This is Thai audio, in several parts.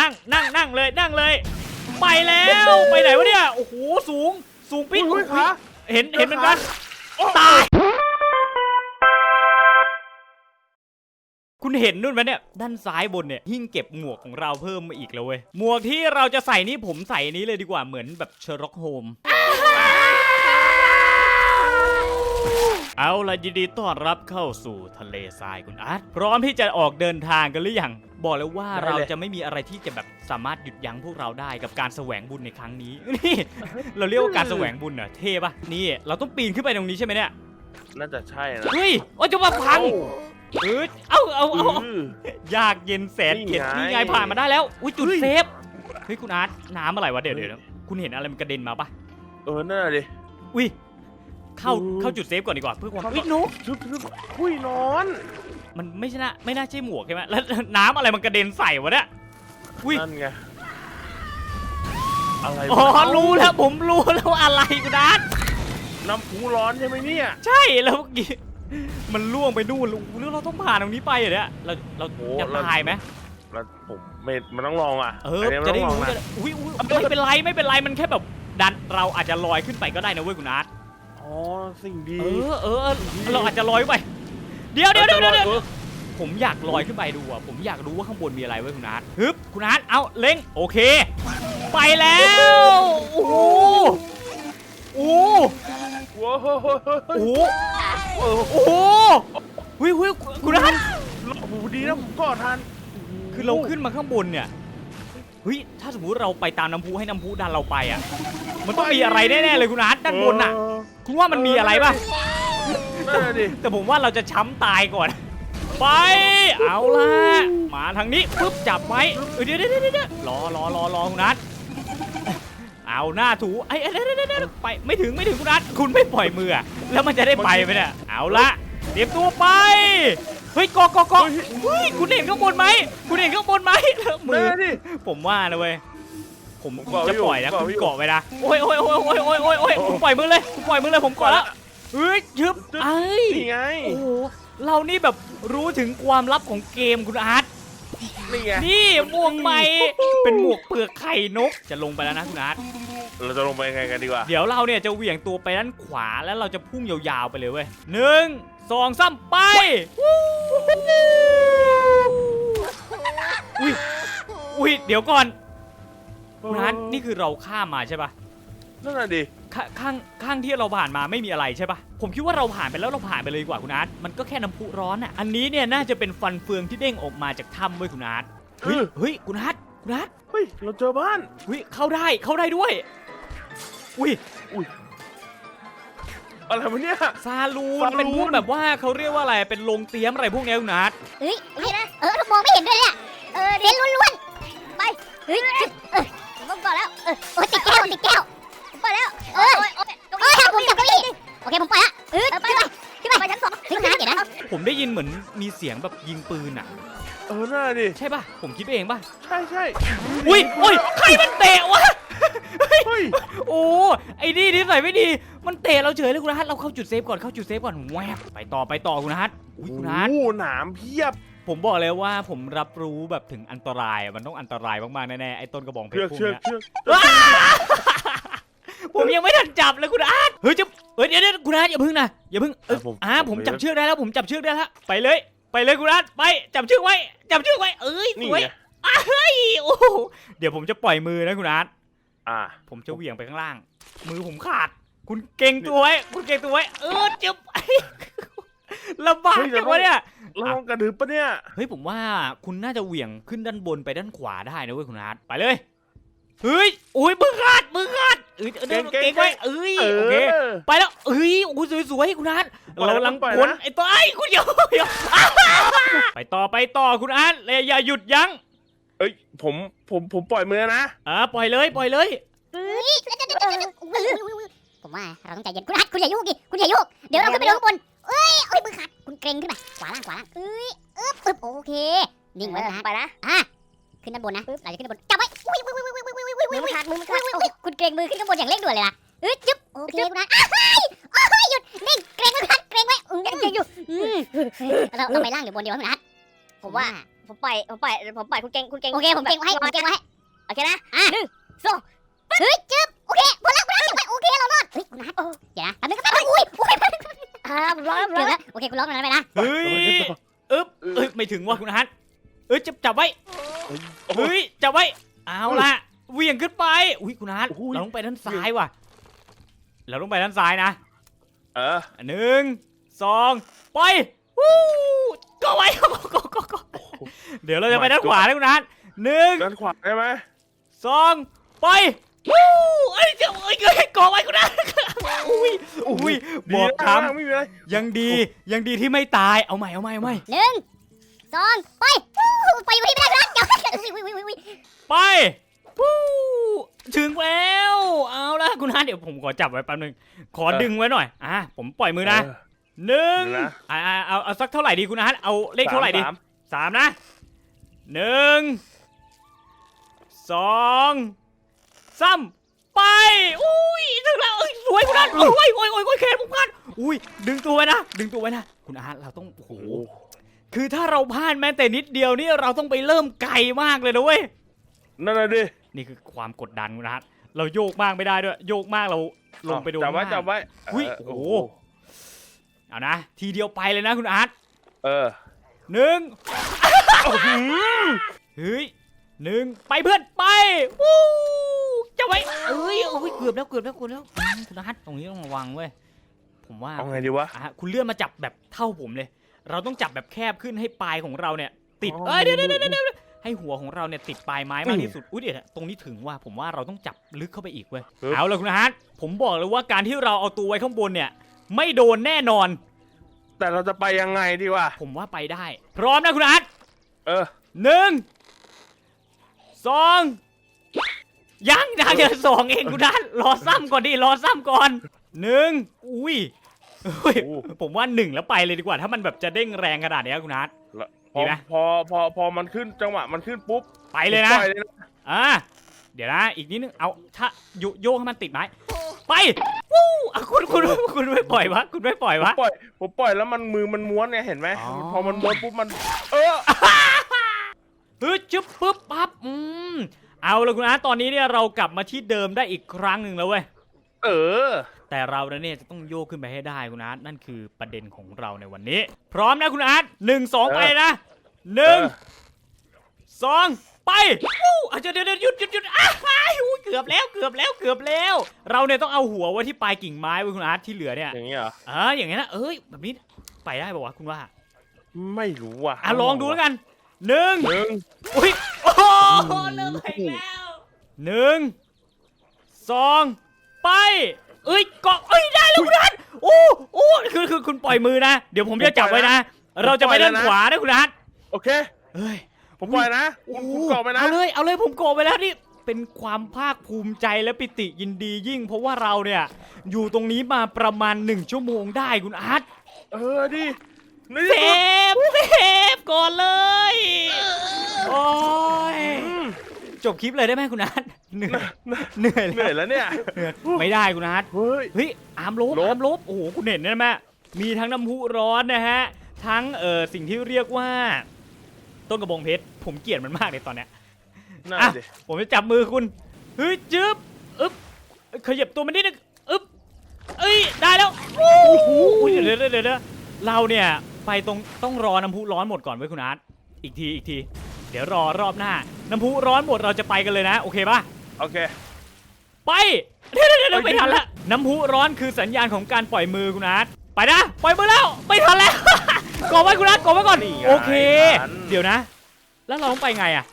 นั่งนั่งนั่งเลยนั่งเลย ไปแล้วไปไหนวะเนี่ยโอ้โหสูงสูงปิ๊ดอุ้ยขา เห็นเห็นเหมือนกันโอ้ตาย คุณเห็นนู่นไหมเนี่ยด้านซ้ายบนเนี่ยหิ้งเก็บหมวกของเราเพิ่มมาอีกแล้วเว้ยหมวกที่เราจะใส่นี่ผมใส่อันนี้เลยดีกว่าเหมือนแบบเชอร์ล็อกโฮม เอาละยินดีต้อนรับเข้าสู่ทะเลทรายคุณอาร์ตพร้อมที่จะออกเดินทางกันหรือยัง บอกเลยว่าเราจะไม่มีอะไรที่จะแบบสามารถหยุดยั้งพวกเราได้กับการแสวงบุญในครั้งนี้ นี่ เราเรียกว่าการแสวงบุญเหรอเท่ปะนี่ เราต้องปีนขึ้นไปตรงนี้ใช่ไหมเนี่ยน่าจะใช่นะเฮ้ยโอ้ยจะมาพังเออเอาเอาเอาอือยากเย็นแสนเข็ดนี่นี่ไงไงผ่านมาได้แล้ว อุ้ยจุดเฮ้ยเซฟเฮ้ยคุณอาร์ตน้ำอะไรวะเดี๋ยวเดี๋ยวคุณเห็นอะไรมันกระเด็นมาปะเออนั่นน่ะดิอุ้ยเข้าอืมเข้าจุดเซฟก่อนดีกว่าเพื่อความเข้าอุ้ยนกชุบชุบคุยนอน มันไม่ใช่นะไม่น่าใช่หมวกใช่ไหมแล้วน้ำอะไรมันกระเด็นใส่วะเนี่ยอุ้ยนั่นไงอะไรอ๋อวะรู้แล้วผมรู้แล้วว่าอะไรคุณอาร์ตน้ำพุร้อนใช่ไหมเนี่ยใช่แล้วเมื่อกี้มันล่วงไปนู่นแล้วหรือเราต้องผ่านตรงนี้ไปเหรอเนี่ยเราเราจะตายไหมแล้วผมไม่มันต้องลองอะเออนนี้มันจะต้ได้องลองรู้นะ จะได้อุ้ยอุ้ยไม่เป็นไรไม่เป็นไรมันแค่แบบดันเราอาจจะลอยขึ้นไปก็ได้นะเว้ยคุณอาร์ตอ๋อสิ่งดี เออเออเออเราอาจจะลอยขึ้นไป เดี๋ยวเดี๋ยวเดี๋ยวเดี๋ยวเดี๋ยวออผมอยากลอยขึ้นไปดูอะ ผมอยากรู้ว่าข้างบนมีอะไรเว้ยคุณอาร์ตฮึบคุณอาร์ตเอาเล็งโอเค ไปแล้ว โอ้โหโอ้โหว้าวเฮ้ยโอ้เฮ้ยโหโอ้โหหุยหุยคุณอาร์ตโอ้โหดีนะผมก่อทัน คือเราขึ้นมาข้างบนเนี่ยเฮ้ยถ้าสมมติเราไปตามน้ำพุให้น้ำพุดันเราไปอะ มันต้องมีอะไรแน่ๆเลยคุณอาร์ตด้านบนอะเคุณว่ามันมีอะไรป่ะ นั่นน่ะดิแต่ผมว่าเราจะช้ำตายก่อน ไป เอาล่ะมาทางนี้ปุ๊บจับไว้เอ้ยเดี๋ยวเดี๋ยวเดี๋ยวเดี๋ยวรอรอรอรอคุณนัทเอาหน้าถูไอ้เอ้ยเดี๋ยวเดี๋ยวเดี๋ยวเดี๋ยวไปไม่ถึงไม่ถึงคุณนัทคุณไม่ปล่อยมืออะแล้วมันจะได้ไปไหมเนี่ยเอาละเตรียมตัวไปเฮ้ยเกาะเกาะเกาะเฮ้ยคุณเห็นข้างบนไหมคุณเห็นข้างบนไหมแล้วมืนั่นอน่ะดิผมว่านะเว้ยผมผมเกาะจะอยู่ปล่อยนะผมคุณเกาะอยู่เกาะไว้นะโอ้ยโอ้ยโอ้ยโอ้ยโอ้ยโอ้ยโอ้ยคุณปล่อยมือเลยคุณปล่อยมือเลยผมเกาะแล้ว เฮ้ยชึบไอ้ยนี่ไง โอ้โหเรานี่แบบรู้ถึงความลับของเกมคุณอาร์ตนี่ไง นี่หมวกใหม่เป็นหมวกเปลือกไข่นกจะลงไปแล้วนะคุณอาร์ตเราจะลงไปยังไงกันดีกว่าเดี๋ยวเราเนี่ยจะเหวี่ยงตัวไปด้านขวาแล้วเราจะพุ่งยาวๆไปเลยเว้ยหนึ่งสองสามไปอุ้ยอุ้ยเดี๋ยวก่อนคุณอาร์ตนี่คือเราข้ามมาใช่ปะนั่นน่ะดิ ข้าข้างข้างที่เราผ่านมาไม่มีอะไรใช่ปะผมคิดว่าเราผ่านไปแล้วเราผ่านไปเลยดีกว่าคุณอาร์ตมันก็แค่น้ำพุร้อนอะอันนี้เนี่ยน่าจะเป็นฟันเฟืองที่เด้งออกมาจากถ้ำเว้ยคุณอาร์ตเฮ้ยเออเฮ้ยคุณอาร์ตคุณอาร์ตเฮ้ยเราเจอบ้านเฮ้ยเข้าได้เข้าได้ด้วยอุ้ยอะไรวะเนี่ยซาลูนซาลูนเป็นพวกแบบว่าเขาเรียกว่าอะไรเป็นโรงเตรียมอะไรพวกเนี้ยคุณอาร์ตเฮ้ยเฮ้ยเออ เหมือนมีเสียงแบบยิงปืนอะ เออนั่นน่ะดิ ใช่ป่ะ ผมคิดไปเองป่ะ ใช่ใช่อุ้ยอุ้ยใครมันเตะวะ เฮ้ยโอ้ไอ้นี่นิสัยไม่ดี มันเตะเราเฉยเลยคุณอาร์ตเราเข้าจุดเซฟก่อนเข้าจุดเซฟก่อนแวบไปต่อไปต่อคุณอาร์ตอุ้ยคุณอาร์ตโอ้โหหนามเพียบ ผมบอกเลยว่าผมรับรู้แบบถึงอันตรายอะมันต้องอันตรายมากๆแน่ๆไอ้ต้นกระบองเพชเชือรกพวกเชือกเนี้ยเชือก ผมยังไม่ทันจับเลยคุณอาร์ตเฮ้ยจะเฮ้ยเดี๋ยวเดี๋ยวคุณอาร์ตอย่าพึ่งนะอย่าพึ่งเอยอ่าผมจับเชือกได้แล้วผมจับเชือกได้แล้วไปเลย ไปเลยคุณอาร์ตไปจับเชือกไว้จับเชือกไว้เอ้ยสนี่วยไงเฮ้ยโอ้โหเดี๋ยวผมจะปล่อยมือนะคุณอาร์ตอ่า ผมจะเหวี่ยงไปข้างล่าง มือผมขาด คุณเก่งตัวไว้คุณเก่งตัวไว้เออจึ๊บลำบากจังวะเนี่ยเราลองกระดึบปะเนี่ย เฮ้ยผมว่าคุณน่าจะเหวี่ยงขึ้นด้านบนไปด้านขวาได้นะเว้ยคุณอาร์ตไปเลย เฮ้ยโอ้ยมือขาดมือขาด เอ้ยเดินเก่งๆเก่งไว้เอ้ยเอโอเคอไปแล้วเอ้ยโอ้ยสวยๆคุณอาร์ตปล่อยเราแล้วกำลังปล่อยพ้นนะไอ้ตัวไอ้ยคุณอย่าอย่าไปต่อไปต่อคุณอาร์ตเลยอย่าหยุดยั้งเอ้ยผมผมผมปล่อยมือนะอ่าปล่อยเลยปล่อยเลยผมว่าเราต้องใจเย็นคุณฮัทคุณอย่ายุ่งดิคุณอย่ายุ่งเดี๋ยวเราขึ้นไปดูข้างบนเอ้ยเอ้ยมือขาดคุณเกรงขึ้นไปขวาล่างขวาล่างเอ้ยอึ๊บอึ๊บโอเคนิ่งไว้นะไปนะอะ ขึ้นด้านบนนะเราจะขึ้นด้านบนจับไว้อุ้ยอุ้ยอุ้ยอุ้ยอุ้ยอุ้ยอุ้ยมือขาดมือขาดคุณเกรงมือขึ้นข้างบนอย่างเร่งด่วนเลยล่ะเอ้ยจึ๊บโอเคคุณฮัทอ้าวเฮ้ยโอ้ยหยุดนิ่งเกรงมือขาดเกรงไว้อืมเกรงอยู่อืมเราเราไปล่างหรือบนเดียวคุณฮัทผมว่าผมปล่อยผมปล่อยผมปล่อยคุณเก่งคุณเก่งโอเคผมเก่งไว้ผมเก่งไว้โอเคนะอะหนึ่งสองเฮ้ยจึ๊บโอเคพอแล้วคุณนัทเก่งไว้โอเคเรารอดเฮ้ยคุณนัทเดี๋ยวนะแป๊บนึงแป๊บนึงอุ้ยอุ้ยอ่าผมร้องแล้วผมร้เดี๋อยงวแล้วนะโอเคคุณร้องตรงนั้นไปนะเฮ้ยอึ๊บเอ้ยไม่ถึงว่าคุณฮัทเอ้ยจับจับไว้โอ้ เฮ้ยจับไว้เอาละเหวี่ยงขึ้นไปอุ้ยคุณฮัทโอ้โหเราต้องไปด้านซ้ายว่ะ เราต้องไปด้านซ้ายนะเออหนึ่งสองไปวู้ก็ไว้ก็ก็ก็เดี๋ยวเราจะไปด้านขวานะคุณฮัทหนึ่งด้านขวาได้ไหมสองไปวู้เอ้ยเจ้าเอ้ยเอ้ยก่อไว้คุณฮัทอุ้ยอุ้ยดีบอกนะคำ ไม่มีอะไร ยังดียังดีที่ไม่ตายเอาใหม่เอาใหม่เอาใหม่หนึ่ง สองไปวู้ไปอยู่ที่ไม่ได้คุณนัทเดี๋ยวอุ้ยอุ้ยอุ้ยอุ้ยไปวู้ถึงแล้ว เอาละคุณฮัทเดี๋ยวผมขอจับไว้แป๊บนึงขอดึงไว้หน่อย อะ ผมปล่อยมือนะเออ หนึ่งหนึ่งนะ อ่าอ่าเอาเอาสักเท่าไหร่ดีคุณฮัทเอาเลขเท่าไหร่ดีสามสามนะหนึ่งสองสามไป อุ้ยถึงแล้วเอ้ยสวยคุณฮัทโอ้ยโอ้ยโอ้ยโอ้ยแขนผมพลาดอุ้ยดึงตัวไว้นะ ดึงตัวไว้นะ คุณอาร์ตเราต้องโอ้โหโอ้ คือถ้าเราพลาดแม้แต่นิดเดียวนี่เราต้องไปเริ่มไกลมากเลยนะเว้ย นั่นน่ะดินี่คือความกดดันคุณอาร์ตเราโยกมากไม่ได้ด้วย โยกมากเราลงไปโดนจับไว้ข้างจับไว้อุ๊ยเโอ้โหเอานะ ทีเดียวไปเลยนะคุณอาร์ตเออหนึ่งเฮ้ยหนึ่งไปเพื่อนไปวู้จะไว้เอ้ยโอ้ยเกือบแล้วเกือบแล้วเกือบแล้วอืมคุณอาร์ตตรงนี้ต้องระวังเว้ยผมว่าเอาไงดีวะ อะคุณเลื่อนมาจับแบบเท่าผมเลย เราต้องจับแบบแคบขึ้นให้ปลายของเราเนี่ย ติดอ๋อ เอ้ยเดี๋ยวเดี๋ยวเดี๋ยวเดี๋ยวให้หัวของเราเนี่ยติดปลายไม้มากที่สุดอุ้ยเดี๋ยวนะตรงนี้ถึงว่าผมว่าเราต้องจับลึกเข้าไปอีกเว้ยเอาละคุณอาร์ตผมบอกเลยว่าการที่เราเอาตัวไว้ข้างบนเนี่ย ไม่โดนแน่นอน แต่เราจะไปยังไงดีวะผมว่าไปได้ พร้อมนะคุณอาร์ตเออ หนึ่งสองยังยังเดี๋ยวสองเองคุณอาร์ตรอซ้ำก่อนดิรอซ้ำก่อนหนึ่งอุ้ย อุ้ยโอ้ผมว่าหนึ่งแล้วไปเลยดีกว่า ถ้ามันแบบจะเด้งแรงขนาดเนี้ยคุณอาร์ตแล้วพดีอไหม พอพอพอมันขึ้นจังหวะมันขึ้นปุ๊บไปเลยนะ ปล่อยเลยนะอ่าเดี๋ยวนะ อีกนิดนึง เอา ถ้าโยโยกให้มันติดไหมไปวู้อะคุณคุณคุณไม่ปล่อยวะ คุณไม่ปล่อยวะ ปล่อยผมปล่อยแล้วมันมือมันม้วนเนี่ยเห็นไหมอ๋อ พอมันม้วนปุ๊บมัน เออเฮ้ยจึ๊บปึ๊บปั๊บ อืม เอาละคุณอาร์ตตอนนี้เนี่ยเรากลับมาที่เดิมได้อีกครั้งหนึ่งแล้วเว้ย เออ แต่เราเนี่ยจะต้องโยกขึ้นไปให้ได้คุณอาร์ตนั่นคือประเด็นของเราในวันนี้ พร้อมนะคุณอาร์ตหนึ่งสองเออไปนะหนึ่งเออสองไปวู้อะเดี๋ยวเดี๋ยวเดี๋ยวหยุดหยุดหยุดอ้าวอุ้ยเกือบแล้วเกือบแล้วเกือบแล้ว เราเนี่ยต้องเอาหัวไว้ที่ปลายกิ่งไม้ไว้คุณอาร์ตที่เหลือเนี่ยอย่างนี้เหรออ่าอย่างเงี้ยนะเอ้ยแบบนี้ไปได้ป่าวะคุณว่า ไม่รู้ว่ะอะลองดูแล้วกันหนึ่งหนึ่งอุ้ยโอ้โหเริ่มไปแล้วหนึ่งสองไป เอ้ยเกาะเอ้ยได้แล้วคุณอาร์ตโอ้โอ้คือคือคุณปล่อยมือนะ เดี๋ยวผมจะจับไว้นะ เราจะไปด้านขวานะคุณอาร์ตโอเคเอ้ย ผมปล่อยนะคุณคุณเกาะไปนะ เอาเลยเอาเลยผมโกะไปแล้วนี่เป็นความภาคภูมิใจและปิติยินดียิ่ง เพราะว่าเราเนี่ย อยู่ตรงนี้มาประมาณหนึ่งชั่วโมงได้คุณอาร์ตเออดินี่เซฟเซฟก่อนเลย โอ้ย จบคลิปเลยได้ไหมคุณอาร์ตเหนื่อยเหนื่อยเหนื่อยแล้วแล้วเนี่ยเหนื่อยไม่ได้คุณอาร์ตเฮ้ยเฮ้ยอามลบลบอามลบโอ้โหคุณเห็นได้ไหมมีทั้งน้ำพุร้อนนะฮะทั้งเอ่อสิ่งที่เรียกว่า ต้นกระบองเพชรผมเกลียดมันมากเลยตอนเนี้ยน่าอะดิผมจะจับมือคุณเฮ้ยจึ๊บอึ๊บขยับตัวมันนิดนึงอึ๊บเอ้ยได้แล้วโอ้โหเดี๋ยวเดี๋ยวเดี๋ยวเดี๋ยวเราเนี่ยไปตรงต้องรอน้ำพุร้อนหมดก่อนไว้ยคุณอาร์ตอีกทีอีกที เดี๋ยวรอรอบหน้า น้ำพุร้อนหมดเราจะไปกันเลยนะ โอเคปะโอเค ไปเดี๋ยวเดี๋ยวเดี๋ยวเอ้ยไม่ทันละน้ำพุร้อนคือสัญญาณของการปล่อยมือคุณอาร์ตไปนะปล่อยมือแล้วไม่ทันแล้ว กอไว้คุณอาร์ตกอไว้ก่อนนี่ไงโอเค ทัน เดี๋ยวนะ แล้วเราต้องไปไงอะ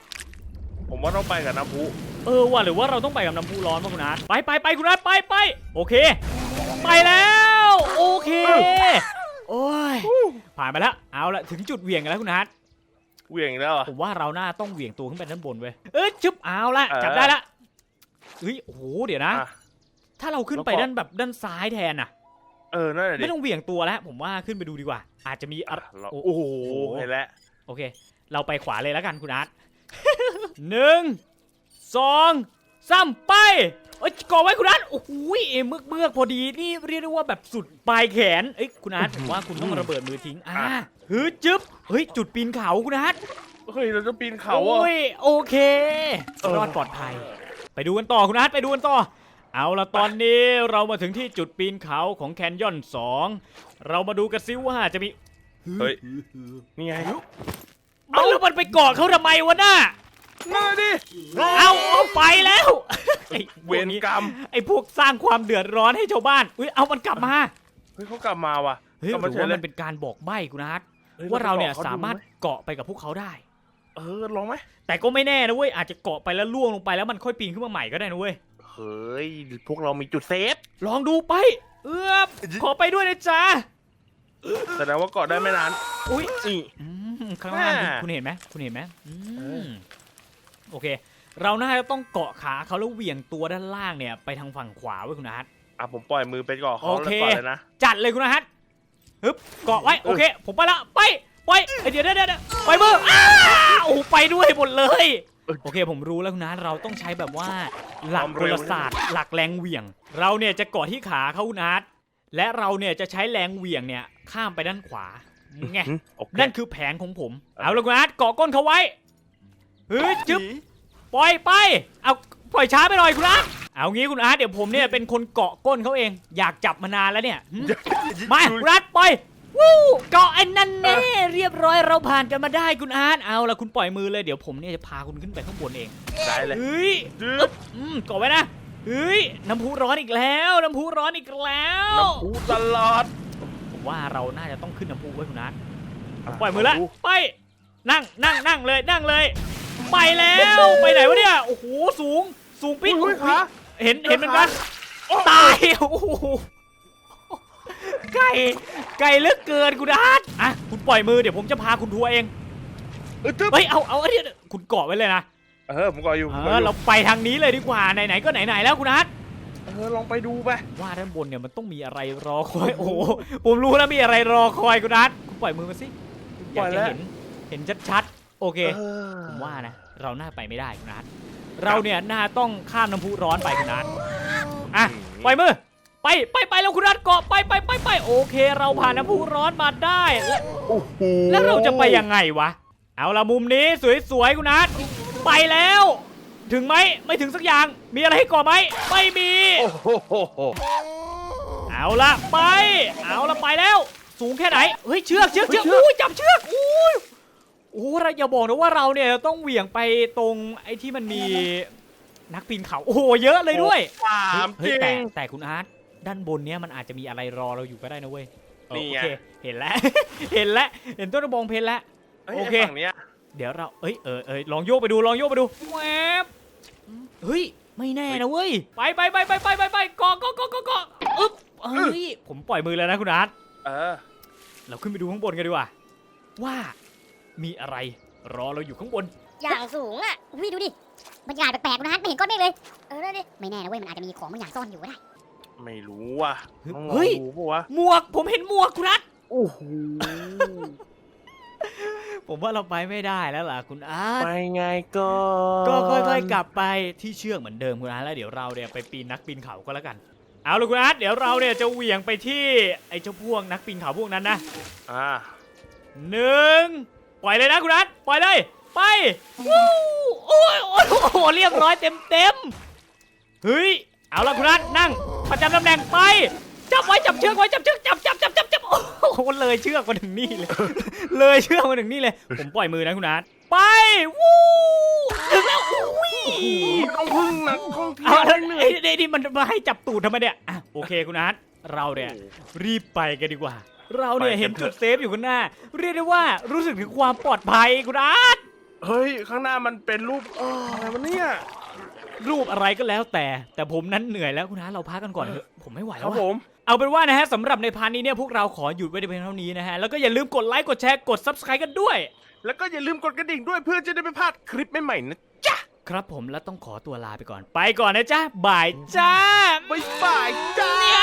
ผมว่าต้องไปกับน้ำพุเออว่ะหรือว่าเราต้องไปกับน้ำพุร้อนป่ะคุณอาร์ตไปไปไปคุณอาร์ตไปไปโอเค ไปแล้ว โอเค โอ้ยผ่านไปแล้วเอาละถึงจุดเหวี่ยงกันแล้วคุณอาร์ต เหวี่ยงอีกแล้วเหรอะ ผมว่าเราหน้าต้องเหวี่ยงตัวขึ้นไปด้านบนเว้ยเอ้ยชึบเอาละเออจับได้ละเฮ้ยโอ้โหเดี๋ยวนะ อะ ถ้าเราขึ้นไปแล้วก็ด้านแบบด้านซ้ายแทนน่ะ เออนั่นแหละดิไม่ต้องเหวี่ยงตัวแล้ว ผมว่าขึ้นไปดูดีกว่า อาจจะมีอะอะเราโอ้โอ้โหเห็นแล้วโอเค เราไปขวาเลยแล้วกันคุณอาร์ต หนึ่งสองสามไปเอ้ยก่อไว้คุณอาร์ตโอ้โหเมือกเมือกพอดีนี่เรียกได้ว่าแบบสุดปลายแขนเอ้ยคุณอาร์ตผมว่าคุณต้องระเบิดมือทิ้งอ่าเฮ้ยจึ๊บเฮ้ยจุดปีนเขาคุณอาร์ตเอเฮ้ยเราจะปีนเขาอะ โอ้ยโอเคเออรอดปลอดภัย ไปดูกันต่อคุณอาร์ตไปดูกันต่อ เอาละตอนนี้เรามาถึงที่จุดปีนเขาของแคนยอน2เรามาดูกันซิว่าจะมีเฮ้ย นี่ไงเอาแล้วมันไปเกาะเขาทำไมวะน่านั่นดิ เอาเอาไปแล้วไอ้พเววกรนี้กรรม ไอ้พวกสร้างความเดือดร้อนให้ชาวบ้านอุ้ยเอามันกลับมา เฮ้ยเขากลับมาว่ะเฮ้ยกลับหมารือเฉยว่าเลมัยนเป็นการบอกใบ้คุณอาร์ตฮ้ย ว่าเราเนี่ยไปกะขสามารถดูไหเกาะไปกับพวกเขาได้ เออลองไหมแต่ก็ไม่แน่นะเว้ยอาจจะเกาะไปแล้วล่วงลงไปแล้วมันค่อยปีนขึ้นมาใหม่ก็ได้นะเว้ยเฮ้ยพวกเรามีจุดเซฟลองดูไป เอื้อบขอไปด้วยนะจ๊ะแสดงว่าเกาะได้ไม่นานอุ้ยนี่อืมข้างล่างคุณแม่คุณเห็นไหมคุณเห็นไหมอืเอมอโอเค เราน่าจะต้องเกาะขาเขาแล้วเหวี่ยงตัวด้านล่างเนี่ย ไปทางฝั่งขวาไว้ยคุณอาร์ตอะผมปล่อยมือไปเกาะเขาโอแล้เควก่อนเลยนะจัดเลยคุณอาร์ต ฮึบเกาะไว้โอเค ผมไปละไปไปเอ้ยเดี๋ยวเดี๋ยวเดี๋ยวไปมืออ้าโอ้ไปด้วยหมดเลย โอเคผมรู้แล้วคุณอาร์ตเราต้องใช้แบบว่าหลักกลศาสตร์หลักแรงเหวี่ยง เราเนี่ยจะเกาะที่ขาเขาคุณอาร์ตและเราเนี่ยจะใช้แรงเหวี่ยงเนี่ยข้ามไปด้านขวาไงอืมโอเคนั่นคือแผนของผม เอาละคุณอาร์ตเกาะก้นเขาไว้เฮ้ยจึ๊บปล่อยไปเอาปล่อยช้าไปหน่อยคุณอาร์ต เอางี้คุณอาร์ตเดี๋ยวผมเนี่ยเป็นคนเกาะก้นเขาเอง อยากจับมานานแล้วเนี่ยหึมาคุณอาร์ตปล่อยวู้เกาะไอ้นั่นแน่เรียบร้อยเราผ่านกันมาได้คุณอาร์ตเอาละคุณปล่อยมือเลยเดี๋ยวผมเนี่ยจะพาคุณขึ้นไปข้างบนเองได้เลยเฮ้ยจึ๊บอืมเกาะไว้นะเฮ้ยน้ำพุร้อนอีกแล้วน้ำพุร้อนอีกแล้วน้ำพุตลอดผมว่าเราน่าจะต้องขึ้นน้ำพุไว้คุณอาร์ตะปล่อยมือละไปนั่งนั่งนั่งเลยนั่งเลย ไปแล้วไปไหนวะเนี่ยโอ้โหสูงสูงปิ๊ดอุ้ยโอ้โหขา เห็นเห็นเหมือนกันตายโอ้โหไก่ไก่เหลือกเกินคุณอาร์ตอะคุณปล่อยมือเดี๋ยวผมจะพาคุณทัวร์เองเออจึ๊บเฮ้ยเอาเอาอันนี้คุณเกาะไว้เลยนะเออผมเกาะอยู่เอผมเกาะออยู่เราไปทางนี้เลยดีกว่าไหนๆก็ไหนๆแล้วคุณอาร์ตเออลองไปดูไปว่าด้านบนเนี่ยมันต้องมีอะไรรอคอยโอ้โหผมรู้แล้วมีอะไรรอคอยคุณอาร์ตคุณปล่อยมือมาสิอยากจะเห็นเห็นชัดๆโอเคเออผมว่านะ เราน่าไปไม่ได้คุณนัท เราเนี่ยน่าต้องข้ามน้ำพุร้อนไปคุณนัทอะปล่อยมือ ไปไปไปแล้วคุณนัทเกาะไปไปไปไปโอเค เราผ่านน้ำพุร้อนมาได้แล้วโอ้โหแล้วเราจะไปยังไงวะ เอาละมุมนี้สวยๆคุณนัทไปแล้ว ถึงไหมไม่ถึงสักอย่าง มีอะไรให้เกาะไหมไม่มีโอ้โหเอาละไป เอาละไปแล้ว สูงแค่ไหนเฮ้ยเชือกเชือกเชือกอุ้ยจับเชือกอุ้ย โอ้เราอย่าบอกนะว่าเราเนี่ยต้องเหวี่ยงไปตรงไอ้ที่มันมีนักปีนเขา โอ้โหเยอะเลยด้วยถามจเฮ้ยริแต่ง แต่คุณอาร์ตด้านบนเนี้ยมันอาจจะมีอะไรรอเราอยู่ก็ได้นะเว้ยเออนี่ไง โอเคเห็นแล้ว เห็นแล้วเห็นต้นกระบองเพชรแล้วอ้ยโอเคฝั่งเนี้ยเดี๋ยวเรา เอ้ย เออเออลองโยกไปดู ลองโยกไปดูแวบเฮ้ย ไม่แน่นะเว้ย ไปไปไปไปไปไปไปเกาะเกาะเกาะเกาะเกาะอึ๊บเฮ้ย ผมปล่อยมือแล้วนะคุณอาร์ตเออ เราขึ้นไปดูข้างบนกันดีกว่า ว่า มีอะไร รอเราอยู่ข้างบน อย่างสูงอะอุ้ยดูดิบรรยากาศแปลกๆนะไม่เห็นก้อนเมฆเลย เออนั่นดิไม่แน่นะเว้ยมันอาจจะมีของบางอย่างซ่อนอยู่ก็ได้ ไม่รู้ว่ะต้องลองเฮ้ย ดูปะวะหมวกผมเห็นหมวกคุณนัทโอ้โหผมว่าเราไปไม่ได้แล้วล่ะคุณอาร์ตไปไงก็ก็ค่อยๆกลับไปที่เชือกเหมือนเดิมคุณอาร์ตแล้วเดี๋ยวเราเนี่ยไปปีนนักปีนเขาก็แล้วกัน เอาละคุณอาร์ตเดี๋ยวเราเนี่ยจะเหวี่ยงไปที่ไอ้เจ้าพวกนักปีนเขาพวกนั้นนะอ่าหนึ่ง ปล่อยเลยนะคุณอาร์ตปล่อยเลยไปวู้โอ้ยโอ้ยโอ้โหเรียบร้อยเต็มเต็มๆเฮ้ยเอาละคุณอาร์ตนั่งประจำตำแหน่งไปจับไว้จับเชือกไว้จับเชือกจับจับจับจับจับโอ้โหเลยเชือกมาถึงนี่เลย เลยเชือกมาถึงนี่เลย ผมปล่อยมือนะคุณอาร์ตไปวู้ถึงแล้วอุ้ยต้องพึ่งนักท่องเที่เอายวแล้วเหนื่ไอ้อยไอ้นี่มันมาให้จับตูดทำไมเนี่ยอะโอเคคุณอาร์ตเราเนี่ยรีบไปกันดีกว่า เราเนี่ยเห็นจุดเซฟอยู่ข้างหน้า เรียกได้ว่ารู้สึกถึงความปลอดภัยคุณอาร์ตเฮ้ย ข้างหน้ามันเป็นรูปเอออะไรวะเนี่ย รูปอะไรก็แล้วแต่ แต่ผมนั้นเหนื่อยแล้วคุณอาร์ตเราพักกันก่อนเถอะผมไม่ไหวคแล้รัวบอะผมเอาเป็นว่านะฮะสำหรับในพาร์ทนี้เนี่ยพวกเราขอหยุดไว้ในเพียงเท่านี้นะฮะ แล้วก็อย่าลืมกดไลค์กดแชร์กด subscribe กันด้วย แล้วก็อย่าลืมกดกระดิ่งด้วยเพื่อจะได้ไม่พลาดคลิปใหม่ๆนะครับผมแล้วต้องขอตัวลาไปก่อนไปก่อนนะจ๊ะบายจ้า บ๊ายบายจ้าเนี่ย